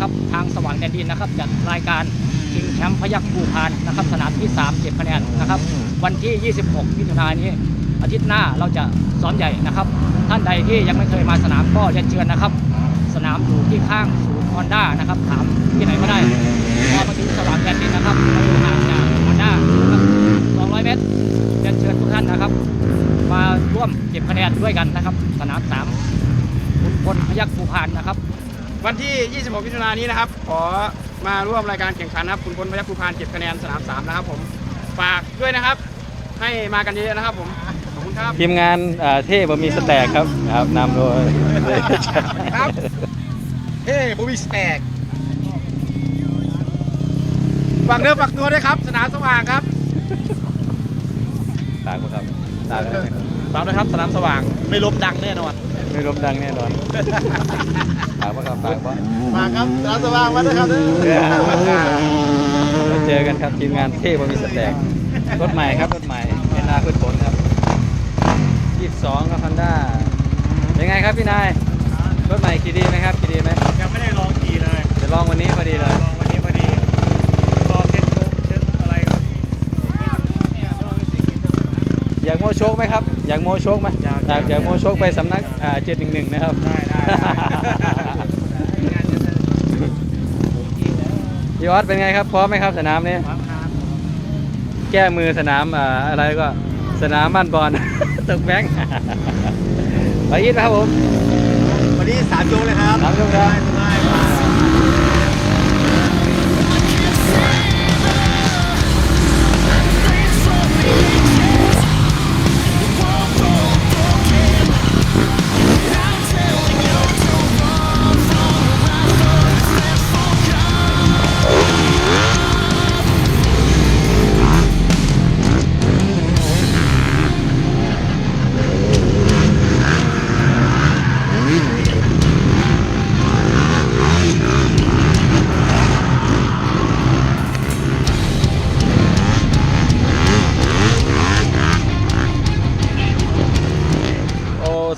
นะครับทางสว่างแดนดินนะครับจัดรายการชิงแชมป์พยัคฆ์ภูพานนะครับสนามที่3 7คะแนนนะครับวันที่ 26มิถุนายนนี้ อาทิตย์หน้าเราจะซ้อมใหญ่นะครับ ท่านใดที่ยังไม่เคยมาสนามก็เรียนเชิญนะครับ สนามอยู่ที่ข้างศูนย์ฮอนด้านะครับถามที่ไหนก็ได้พอมาถึงสว่างแดนดินนะครับเราอยู่ห่างจากฮอนด้านะครับ200 เมตรเรียนเชิญทุกท่านนะครับมาร่วมเก็บคะแนนด้วยกันนะครับ สนามสามขุนพลพยัคฆ์ภูพานนะครับ วันที่ 26 มิถุนายนนี้นะครับ ขอมาร่วมรายการแข่งขันนะครับคุณพลพยัคฆ์ภูพานเก็บคะแนนสนาม3นะครับผมฝากด้วยนะครับ ให้มากันเยอะๆนะครับผมขอบคุณครับ ทีมงานอ่าเท่บะมีสแต็กครับครับนำโดยครับ เฮ้บูบี้สแต็กฝากเนื้อฝากตัวด้วยครับ สนามสว่างครับฝากบ่ครับฝากด้วยนะครับ ฝากด้วยครับสนามสว่างไม่ลบดังแน่นอน ไม่ล้มดังแน่นอนฝากบ่ครับฝากบ่มาครับสนามสว่างมาด้วยครับเราเจอกันครับทีมงานเท่บะมีสแต็กรถใหม่ครับรถใหม่เอ็นอาร์พืชผลครับ22ครับฮันด้าเป็นไงครับพี่นายรถใหม่ขี่ดีไหมครับขี่ดีไหมยังไม่ได้ลองขี่เลยจะลองวันนี้พอดีเลย อยากโมโชคไหมครับ อยากโมโชคไหมอยากอยากโมโชคไปสำนักอ่า711นะครับได้ได้ได้พี่ออสเป็นไงครับพร้อมไหมครับสนามนี้ครับครับแก้มือสนามอ่าอะไรก็สนามบ้านบอลตกแบงค์ไปยินครับผมวันนี้สามโยงเลยครับสามโยงครับได้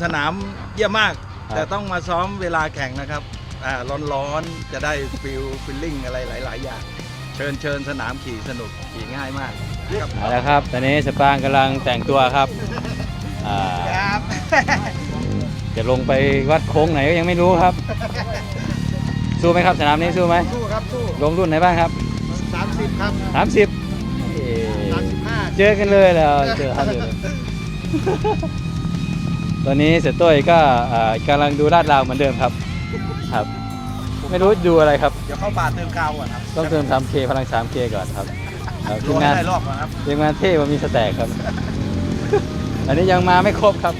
สนามเยี่ยมมากแต่ต้องมาซ้อมเวลาแข่งนะครับอ่าร้อนๆ จะได้ฟิลฟิลลิ่งอะไรหลาย ๆ อย่าง เชิญเชิญสนามขี่สนุกขี่ง่ายมากครับเอาละครับ ตอนนี้สปางกำลังแต่งตัวครับอ่าครับจะลงไปวัดโค้งไหนก็ยังไม่รู้ครับ สู้ไหมครับสนามนี้สู้ไหมสู้ครับสู้ลงรุ่นไหนบ้างครับ30ครับ30เอ่อ35เจอกันเลยแล้วเจอครับเจอกัน ตอนนี้เสยโต้ยก็อ่ากำลังดูลาดราวเหมือนเดิมครับครับ ไม่รู้ดูอะไรครับ เดี๋ยวเข้าป่าเติมกาวก่อนครับต้องเติม 3K พลัง 3K ก่อนครับครับรทีมวมงานได้รอบก่อนครับทีมงานเท่ว่ามีสแต็กครับ อันนี้ยังมาไม่ครบครับ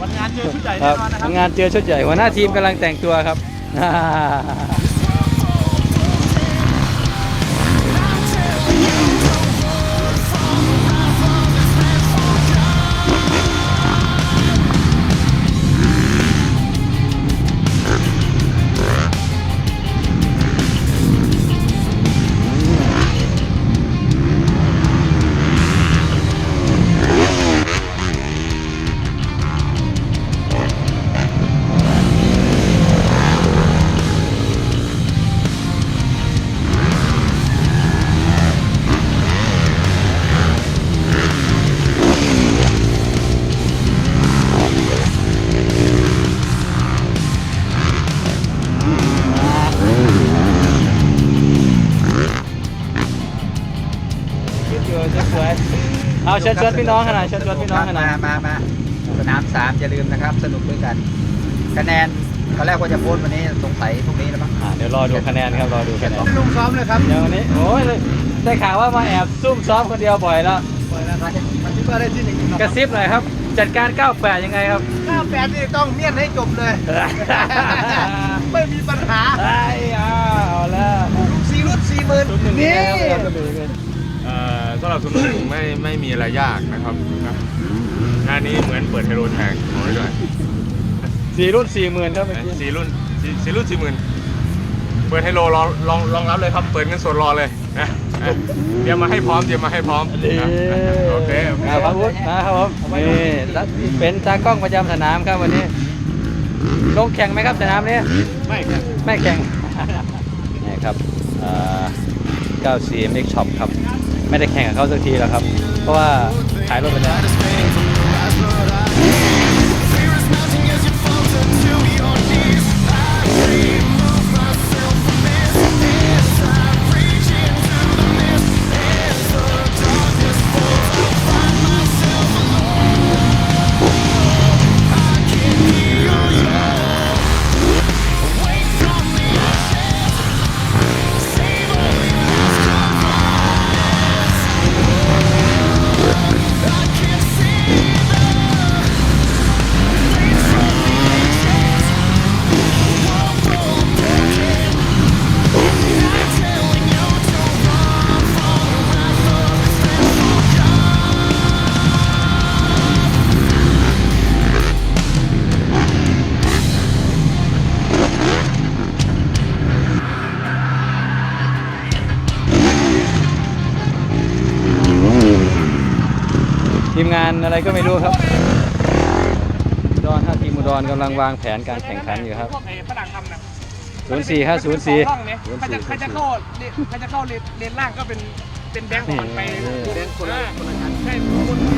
วันงานเจอชุดใหญ่คแน่รับนอนนะครับทำงานเจอชุดใหญ่หัวหน้าทีมกำลังแต่งตัวครับ เอาเชิญชวนพี่น้องขนาดเชิญชวนพี่น้องขนาดมามามาสนามสามอย่าลืมนะครับ สนุกด้วยกัน คะแนนตอนแรกว่าจะโพสต์วันนี้สงสัยพรุ่งนี้แล้วมั้งอ่าเดี๋ยวรอดูคะแนนครับรอดูคะแนนลุงซ้อมเลยครับเดี๋ยววันนี้โอ้ยได้ข่าวว่ามาแอบซุ่มซ้อมคนเดียวบ่อยแล้วมันคิดว่าได้ที่หนึ่งกระซิบหน่อยครับจัดการ 98 ยังไงครับข้าแปดนี่ต้องเมียนให้จบเลย ไม่มีปัญหา ไอ้อาเอาแล้วสี่รุ่นสี่หมื่นศูน ย์หนึ่งนี่ครับครับครับเอ่อสำหรับสุนทรไม่ไม่มีอะไรยากนะครับนะงานนี้เหมือนเปิดไฮโลแทงบอกไว้ด้วย สี่รุ่นสี่หมื่นครับเมื่อกี้สี่รุ่นสี่สี่รุ่นสี่หมื่นเปิดไฮโลรอลองรองรับเลยครับ เปิดเงินสดรอเลยนะนะเตรียมมาให้พร้อมเตรียมมาให้พร้อมดีนะโอเคโอเคอ่าพระวุฒินะครับผมนี่เป็นตากล้องประจำสนามครับวันนี้ ลงแข่งไหมครับสนามนี้ ไม่ครับไม่แข่งนี่ครับอ่า94 Mix Shop ครับ ไม่ได้แข่งกับเขาสักทีแล้วครับ เพราะว่าขายรถไปแล้วานอะไรก็ไม่รู้ครับอุดรห้าทีมอุดรกำลังวางแผนการแข่งขันอยู่ครับ พวกไอ้ฝรั่งทำนะ04ครับมันเป็นสองร่องเนี่ย04ใครจะใครจะเข้าใครจะเข้าเลนเลนล่างก็เป็นเป็นแบงค์ของมันไปนี่ แบงค์คนละคนละชั้นใช่คน